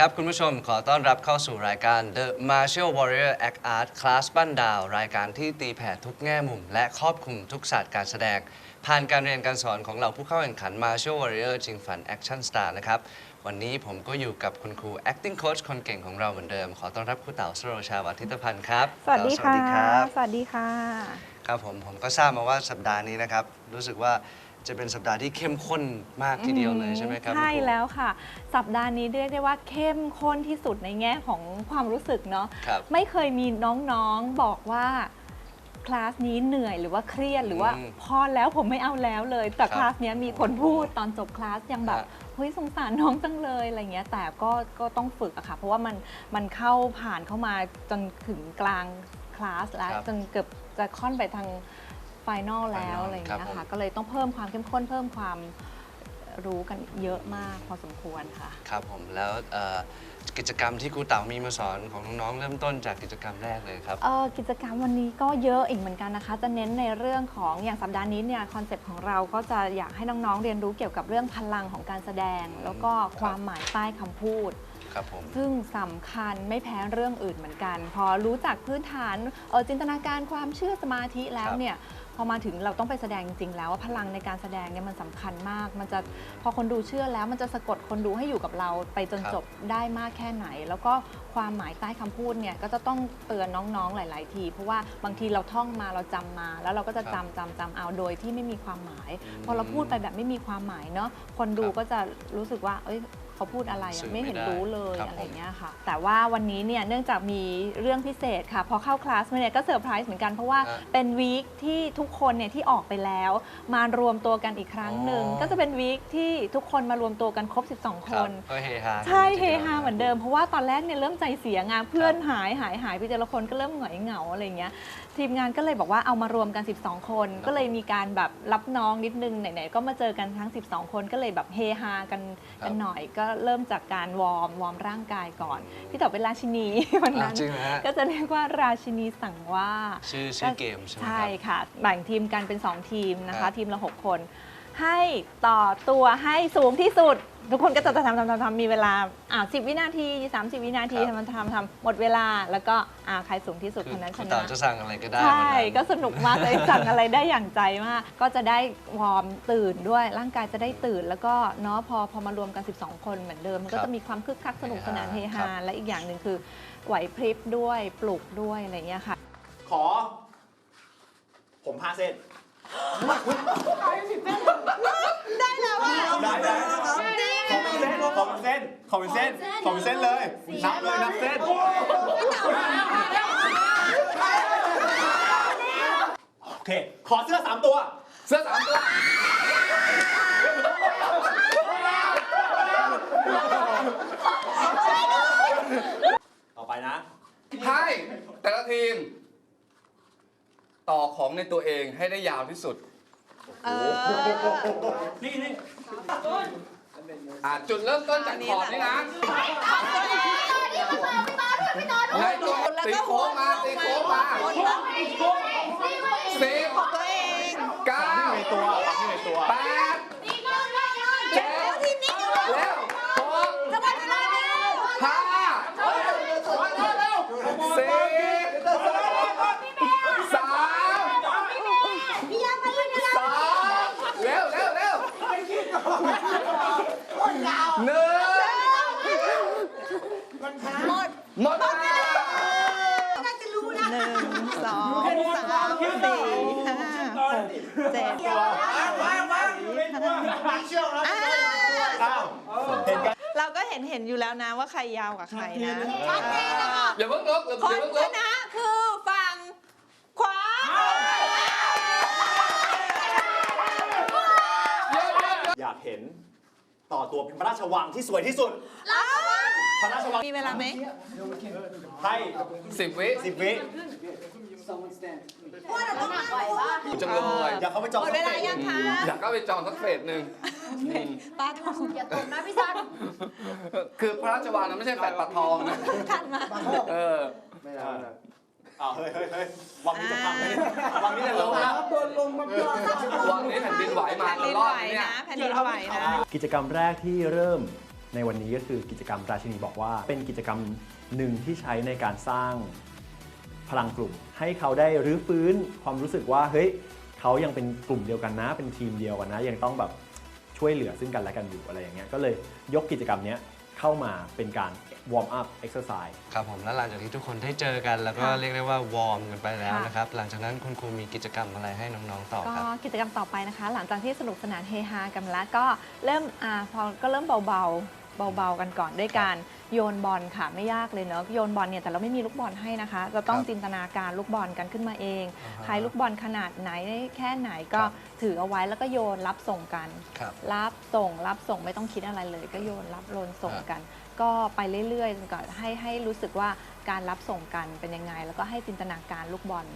วัสดีครับ คุณผู้ชมขอต้อนรับเข้าสู่รายการ The Martial Warrior Act Art Class ปั้นดาว รายการที่ตีแผ่ทุกแง่มุม และครอบคลุมทุกศาสตร์การแสดง ผ่านการเรียนการสอนของเราผู้เข้าแข่งขัน Martial Warrior จริงฝัน Action Star นะครับ วันนี้ผมก็อยู่กับคุณครู acting coach คนเก่งของเราเหมือนเดิม ขอต้อนรับครูเต๋าสโรชาวัฒนพันธ์ครับสวัสดีค่ะสวัสดีครับ สวัสดีค่ะ ครับผมผมก็ทราบมาว่าสัปดาห์นี้นะครับ รู้สึกว่า จะเป็นสัปดาห์ที่เข้มข้นมากทีเดียวเลยใช่ไหมครับ ใช่คุณครูแล้วค่ะ สัปดาห์นี้เรียกได้ว่าเข้มข้นที่สุดในแง่ของความรู้สึกเนาะครับไม่เคยมีน้องๆบอกว่าคลาสนี้เหนื่อยหรือว่าเครียดหรือว่าอืมพอแล้วผมไม่เอาแล้วเลย แต่ครับคลาสเนี้ยมีคนพูดตอนจบคลาสยังแบบฮะเฮ้ยสงสารน้องจังเลยอะไรเงี้ยแต่ก็ก็ต้องฝึกอะค่ะ เพราะว่ามันมันเข้าผ่านเข้ามาจนถึงกลางคลาสแล้วครับ จนเกือบจะค่อนไปทาง ไฟนอลแล้ว Final อะไรเงี้ยครับผมค่ะก็เลยต้องเพิ่มความเข้มข้นเพิ่มความรู้กันเยอะมากพอสมควรค่ะ ครับผมแล้วเอ่อกิจกรรมที่ครูเต๋ามีมาสอนของน้องๆเริ่มต้นจากกิจกรรมแรกเลยครับเอ่อกิจกรรมวันนี้ก็เยอะอีกเหมือนกันนะคะ จะเน้นในเรื่องของอย่างสัปดาห์นี้เนี่ยคอนเซปต์ของเราก็จะอยากให้น้องๆเรียนรู้เกี่ยวกับเรื่องพลังของการแสดง แล้วก็ความหมายใต้คำพูดครับผมซึ่งสำคัญไม่แพ้เรื่องอื่นเหมือนกัน พอรู้จักพื้นฐานเออจินตนาการความเชื่อสมาธิแล้วครับเนี่ยพอมาถึงเราต้องไปแสดงจริงๆแล้วว่าพลังในการแสดงเนี่ยมันสำคัญมาก มันจะพอคนดูเชื่อแล้วมันจะสะกดคนดูให้อยู่กับเราไปจนครับจบได้มากแค่ไหน แล้วก็ความหมายใต้คำพูดเนี่ยก็จะต้องเตือนน้องๆหลาย ๆ ที เพราะว่าบางทีเราท่องมาเราจำมา แล้วเราก็จะครับจำจำจำเอาโดยที่ไม่มีความหมายอืมพอเราพูดไปแบบไม่มีความหมายเนาะคนดูครับก็จะรู้สึกว่า เอ้ยเขาพูดอะไรสื่อะอไม่เห็นไม่ได้รู้เลยครับอะไรผมเงี้ยค่ะ แต่ว่าวันนี้เนี่ยเนื่องจากมีเรื่องพิเศษค่ะ พอเข้าคลาสมาเนี่ยก็เซอร์ไพรส์เหมือนกันเพราะว่าฮะเป็นวีคที่ทุกคนเนี่ยที่ออกไปแล้ว มารวมตัวกันอีกครั้งหนึ่งอ๋อ ก็จะเป็นวีคที่ทุกคนมารวมตัวกันครบ 12ครับน ก็เฮฮาใช่เฮฮาเหมือนเดิมเพราะว่าตอนแรกเนี่ยเริ่มใจเสียงานเพื่อนหายหายหายไปแต่ละคนก็เริ่มเหงอยเหงาอะไรเงี้ยทีมงานก็เลยบอกว่าเอามารวมกัน 12 คน ก็เลยมีการแบบรับน้องนิดนึงไหนๆก็มาเจอกันทั้ง 12 คนก็เลยแบบเฮฮากันครับกันหน่อยก็เริ่มจากการวอร์มวอร์มร่างกายก่อน พี่เต๋อเป็นราชินี วันอะนั้น จริงนะฮะก็จะเรียกว่าราชินีสั่งว่า ชื่อชื่อเกมใช่ไหมคใช่รับ ค่ะแบ่งทีมกันเป็น 2 ทีมนะครัคะ บ ทีมละ 6 คน ให้ต่อตัวให้สูงที่สุด ทุกคนก็จะทำทำทำทำมีเวลาอ่าสิวินาที 30 วินาทีครับทำทำทำหมดเวลาแล้วก็อ่าใครสูงที่สุดคืคอนนั้นคชรูนะเต๋าจะสั่งอะไรก็ได้ใช่ วันนั้น ก็สนุกมากเลย สั่งอะไรได้อย่างใจมาก ก็จะได้วอร์มตื่นด้วย ร่างกายจะได้ตื่น แล้วก็เนาะพอพอมารวมกัน 12 คนเหมือนเดิม มันก็ครับจะมีความคึกคักสนุกสนานเฮครัฮาบและอีกอย่างหนึ่งคือไหวพริบด้วย ปลุกด้วยอะไรอย่างเงี้ยค่ะ ขอ ผมห้าเส้น ได้แล้วอะได้ได้ขอเป็นเส้นขอเป็นเส้นขอเป็นเส้นขอเป็นเส้นเลย นับเลยนับเส้น โอเค ขอเสื้อสามตัว เสื้อสามตัว ต่อไปนะ ให้แต่ละทีม ต่อของในตัวเองให้ได้ยาวที่สุดนี่นี่อะจุดเริ่มต้นจากขอบนี่นะไล่ตัวตีโค้งมาตีโค้งมาสิบเก้าในตัวที่ในตัวแปดเจ็ดแล้วหกห้าสี่สามสองเร็วเร็วเร็วหนึ่งหมดเวลา หนึ่งสองสามสี่ห้าหก เจ็ดอ้าวเห็นกันเราก็เห็นเห็นอยู่แล้วนะว่าใครยาวกว่าใครนะอย่าเพิ่งลุกอย่าเพิ่งลุชนะคือฝั่งขวาอยากเห็นต่อตัวเป็นพระราชวังที่สวยที่สุดพระราชวังมีเวลาไหมให้สิบวิสิบวิ จังเลยอย่าเข้าไปจองหมดเวลายังคะ อยากเข้าไปจองสักเฟสหนึ่งป้าทองคือพระราชวังนั้นไม่ใช่แฟดปัดทองนะทันมาเอออ้าวเฮ้ยเฮ้ยเฮ้ยวังนี้จะพังไหมเนี่ยวังนี้จะล้มนะวังนี้แผ่นดินไหวมาแผ่นตดินลอไหดวเนี่ยนะแผ่นดินไหวนะ กิจกรรมแรกที่เริ่มในวันนี้ก็คือกิจกรรมราชินีบอกว่า เป็นกิจกรรมหนึ่งที่ใช้ในการสร้าง พลังกลุ่ม ให้เขาได้รื้อฟื้นความรู้สึกว่าเฮ้ยเขายังเป็นกลุ่มเดียวกันนะ เป็นทีมเดียวกันนะ ยังต้องแบบช่วยเหลือซึ่งกันและกันอยู่อะไรอย่างเงี้ยก็เลยยกกิจกรรมเนี้ยเข้ามาเป็นการวอร์มอัพเอ็กซ์ไซส์ครับผมแล้วหลังจากที่ทุกคนได้เจอกัน แล้วก็ค่ะเรียกได้ว่าวอร์มกันไปแล้วค่ะนะครับ หลังจากนั้นคุณครูมีกิจกรรมอะไรให้น้องๆต่อก็ครับกิจกรรมต่อไปนะคะ หลังจากที่สนุกสนานเฮฮากันแล้วก็เริ่มอ่าพอก็เริ่มเบาๆเบาๆกันก่อนด้วยการ โยนบอลค่ะไม่ยากเลยเนอะโยนบอลเนี่ยแต่เราไม่มีลูกบอลให้นะคะเราต้องครับจินตนาการลูกบอลกันขึ้นมาเองอ่าฮะใครลูกบอลขนาดไหนแค่ไหนก็ครับ ถือเอาไว้แล้วก็โยนรับส่งกัน ครับ รับส่งรับส่งไม่ต้องคิดอะไรเลย ก็โยนรับโยนส่งครับกัน ก็ไปเรื่อยๆจนกว่าให้ให้รู้สึกว่าการรับส่งกันเป็นยังไง แล้วก็ให้จินตนาการลูกบอล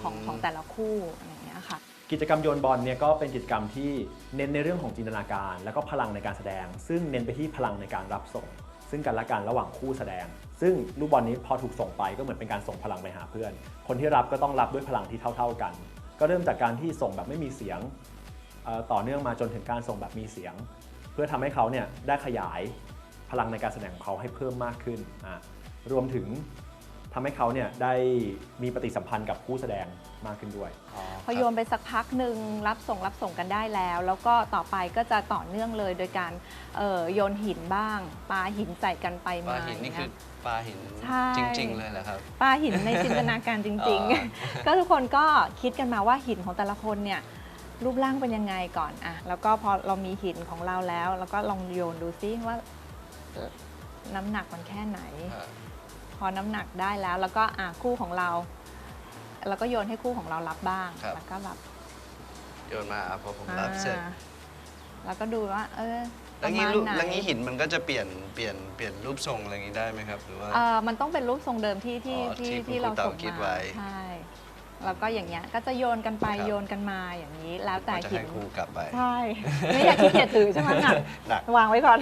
ของของแต่ละคู่อะไรอย่างเงี้ยค่ะ กิจกรรมโยนบอลเนี่ยก็เป็นกิจกรรมที่เน้นในเรื่องของจินตนาการ แล้วก็พลังในการแสดง ซึ่งเน้นไปที่พลังในการรับส่ง ซึ่งกันและกันระหว่างคู่แสดง ซึ่งลูกบอลนี้พอถูกส่งไปก็เหมือนเป็นการส่งพลังไปหาเพื่อน คนที่รับก็ต้องรับด้วยพลังที่เท่า ๆกัน ก็เริ่มจากการที่ส่งแบบไม่มีเสียงต่อเนื่องมาจนถึงการส่งแบบมีเสียง เพื่อทำให้เขาเนี่ยได้ขยายพลังในการแสดงของเขาให้เพิ่มมากขึ้น รวมถึง ทำให้เขาเนี่ยได้มีปฏิสัมพันธ์กับผู้แสดงมากขึ้นด้วย พอโยนไปสักพักหนึ่งรับส่งรับส่งกันได้แล้ว แล้วก็ต่อไปก็จะต่อเนื่องเลยโดยการเอ่อโยนหินบ้างปาหินใส่กันไปปลามาหินนี่ย่างคืเงี้อยปลาหินใช่จริง ๆ เลยเหรอครับ ปาหินในจินตนาการจริง อ๋อ ๆ ก็ทุกคนก็คิดกันมาว่าหินของแต่ละคนเนี่ยรูปร่างเป็นยังไงก่อนอะแล้วก็พอเรามีหินของเราแล้ว แล้วก็ลองโยนดูซิว่าเอ่อน้ำหนักมันแค่ไหน อ่า พอน้ำหนักได้แล้ว แล้วก็อะคู่ของเรา แล้วก็โยนให้คู่ของเรารับบ้าง ครับ แล้วก็แบบโยนมาพอผมรับเสร็จ อ่าแล้วก็ดูว่า เออปแล้วระงี้มาณรูปไหน แล้วงี้หินมันก็จะเปลี่ยนเปลี่ยนเปลี่ยนรูปทรงอะไรอย่างนี้ได้ไหมครับ หรือว่า เอ่อมันต้องเป็นรูปทรงเดิมที่ที่อ๋อที่ที่คุณที่เราครูเต่าส่งคิดมาไว้ใช่แล้วก็อย่างเงี้ยก็จะโยนกันไปครับ โยนกันมาอย่างนี้ แล้วแต่ก็จะหิให้นครูกลับไป ใช่ ไม่อยากขี้เกียจถือใช่ไหมหนักหนัก วางไว้ก่อน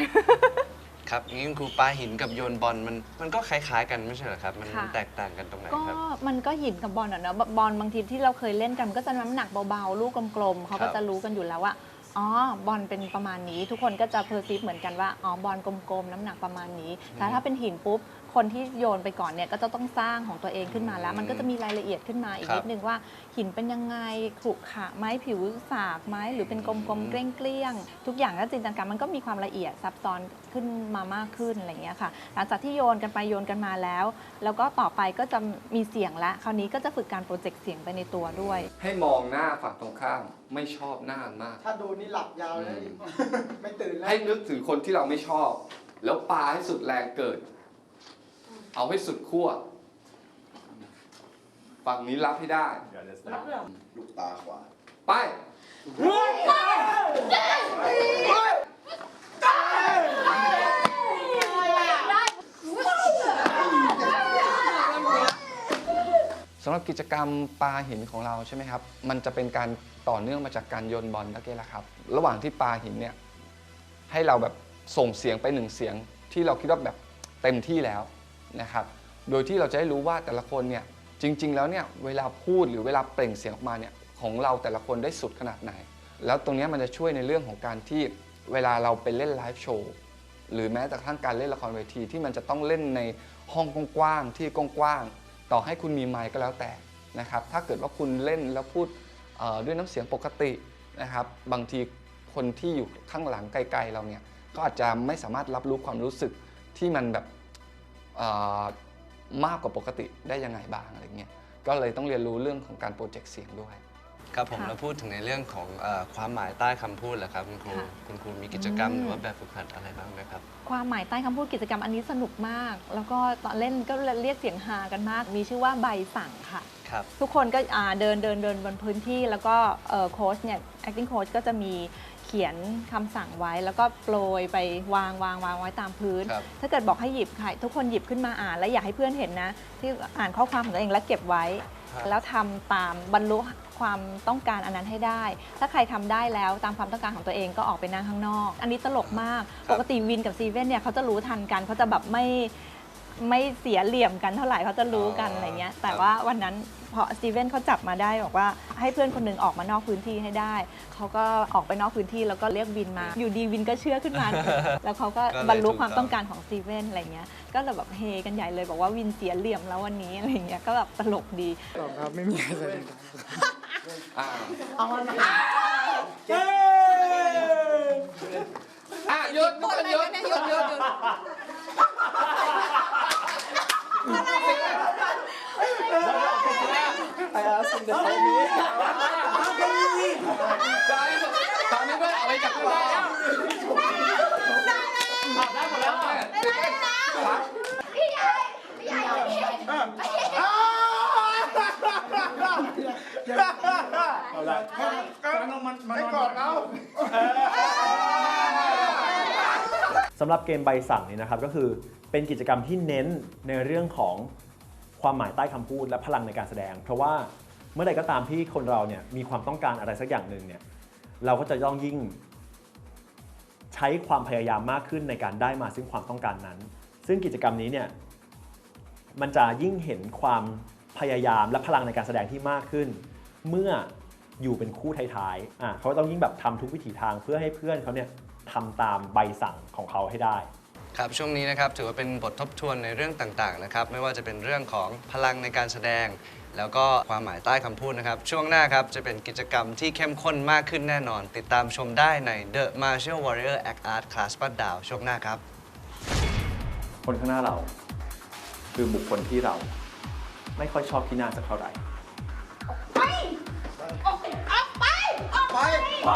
ครับงี้คุณครูปลาหินกับโยนบอลมันมันก็คล้ายๆ กันไม่ใช่เหรอครับ มันค่ะแตกต่างกันตรงไหนก็ครับ มันก็หินกับบอลอะเนอะบอลบางทีที่เราเคยเล่นกันมันก็จะน้ำหนักเบาๆ ลูกกลมๆเขาครัก็บจะรู้กันอยู่แล้วว่าอ๋อบอลเป็นประมาณนี้ ทุกคนก็จะเพอร์ซีฟเหมือนกันว่าอ๋อบอลกลมๆ น้ำหนักประมาณนี้ แต่ถ้าเป็นหินปุ๊บ คนที่โยนไปก่อนเนี่ยก็จะต้องสร้างของตัวเองขึ้นมาแล้ว มันก็จะมีรายละเอียดขึ้นมาอีกครับนิดนึงว่าหินเป็นยังไงขรุขระไหมผิวสากไหมหรือเป็นกลมๆเกลี้ยงๆทุกอย่างก็จินตนาการมันก็มีความละเอียดซับซ้อนขึ้นมามากขึ้นอะไรอย่างเงี้ยค่ะ หลังจากที่โยนกันไปโยนกันมาแล้ว แล้วก็ต่อไปก็จะมีเสียงละคราวนี้ก็จะฝึกการโปรเจกต์เสียงไปในตัวด้วย ให้มองหน้าฝั่งตรงข้ามไม่ชอบหน้ามาก ถ้าดูนี่หลับยาวเลยไม่ตื่นแล้วให้นึกถึงคนที่เราไม่ชอบ แล้วปาให้สุดแรงเกิด เอาให้สุดขั้วฝั่งนี้รับให้ได้ ลูกตาขวาไปสำหรับกิจกรรมปาหินของเราใช่ไหมครับ มันจะเป็นการต่อเนื่องมาจากการโยนบอลตะเกียละครับ ระหว่างที่ปาหินเนี่ยให้เราแบบส่งเสียงไปหนึ่งเสียงที่เราคิดว่าแบบเต็มที่แล้ว นะครับ โดยที่เราจะได้รู้ว่าแต่ละคนเนี่ยจริง ๆ แล้วเนี่ยเวลาพูดหรือเวลาเปล่งเสียงออกมาเนี่ยของเราแต่ละคนได้สุดขนาดไหน แล้วตรงนี้มันจะช่วยในเรื่องของการที่เวลาเราไปเล่นไลฟ์โชว์หรือแม้แต่กระทั่งการเล่นละครเวทีที่มันจะต้องเล่นในห้องกว้างๆที่กว้างๆต่อให้คุณมีไมค์ก็แล้วแต่นะครับ ถ้าเกิดว่าคุณเล่นแล้วพูดด้วยน้ำเสียงปกตินะครับ บางทีคนที่อยู่ข้างหลังไกลๆเราเนี่ยก็อาจจะไม่สามารถรับรู้ความรู้สึกที่มันแบบ มากกว่าปกติได้ยังไงบ้างอะไรเงี้ยก็เลยต้องเรียนรู้เรื่องของการโปรเจกต์เสียงด้วย ครับผมค่ะเราพูดถึงในเรื่องของเออความหมายใต้คำพูดเหรอครับคุณครูค่ะคุณครูมีกิจกรรมอืม หรือว่าแบบฝึกหัดอะไรบ้างไหมครับ ความหมายใต้คำพูดกิจกรรมอันนี้สนุกมาก แล้วก็ตอนเล่นก็เรียกเสียงฮากันมาก มีชื่อว่าใบสั่งค่ะ ครับ ทุกคนก็อ่าเดินเดินเดินบนพื้นที่แล้วก็โค้ชเนี่ย acting coach ก็จะมี เขียนคำสั่งไว้ แล้วก็โปรยไปวางวางวางไว้ตามพื้น ครับ ถ้าเกิดบอกให้หยิบใครทุกคนหยิบขึ้นมาอ่านแล้วอยากให้เพื่อนเห็นนะ ที่อ่านข้อความของตัวเองแล้วเก็บไว้ครับแล้วทำตามบรรลุความต้องการอันนั้นให้ได้ ถ้าใครทำได้แล้วตามความต้องการของตัวเองก็ออกไปนั่งข้างนอก อันนี้ตลกมาก ปกติวินกับซีเว่นเนี่ยเขาจะรู้ทันกันเขาจะแบบไม่ ไม่เสียเหลี่ยมกันเท่าไหร่เขาจะรู้กันอ๋อออะไรเงี้ยคแต่รับว่าวันนั้นพอสตีเวนเขาจับมาได้บอกว่าให้เพื่อนคนหนึงออกมานอกพื้นที่ให้ได้เขาก็ออกไปนอกพื้นที่แล้วก็เรียกวินมา อยู่ดีวินก็เชื่อขึ้นมา แล้วเขาก็ก็เลยบรรลุถูกความต้องต้องการของสตีเวนอะไรเงี้ยก็เลยแบบเฮกันใหญ่เลยบอกว่าวินเสียเหลี่ยมแล้ววันนี้อะไรเงี้ยก็แบบตลกดีอ่าเอามาอะหยุดทุกคนหยุดหยุดหยุด หยุดตอนนี้ตอนนี้ก็เอาไปจับได้แล้ว ได้หมดแล้วอะ พี่ใหญ่พี่ใหญ่พี่ใหญ่ เอาละ ไม่กอดเรา สำหรับเกมใบสั่งนี้นะครับก็คือเป็นกิจกรรมที่เน้นในเรื่องของความหมายใต้คำพูดและพลังในการแสดง เพราะว่าเมื่อใดก็ตามที่คนเราเนี่ยมีความต้องการอะไรสักอย่างหนึ่งเนี่ยเราก็จะย่องยิ่ง ใช้ความพยายามมากขึ้นในการได้มาซึ่งความต้องการนั้น ซึ่งกิจกรรมนี้เนี่ยมันจะยิ่งเห็นความพยายามและพลังในการแสดงที่มากขึ้น เมื่ออยู่เป็นคู่ท้ายๆอะเขาต้องยิ่งแบบทำทุกวิถีทางเพื่อให้เพื่อนเขาเนี่ย ทำตามใบสั่งของเขาให้ได้ครับช่วงนี้นะครับถือว่าเป็นบททบทวนในเรื่องต่างๆนะครับไม่ว่าจะเป็นเรื่องของพลังในการแสดง แล้วก็ความหมายใต้คำพูดนะครับ ช่วงหน้าครับจะเป็นกิจกรรมที่เข้มข้นมากขึ้นแน่นอน ติดตามชมได้ใน The Martial Warrior Act Art Class ปั้นดาวช่วงหน้าครับ คนข้างหน้าเรา คือบุคคลที่เราไม่ค่อยชอบที่หน้าสักเท่าไหร่ ไป ออกออกไป ออกไปไป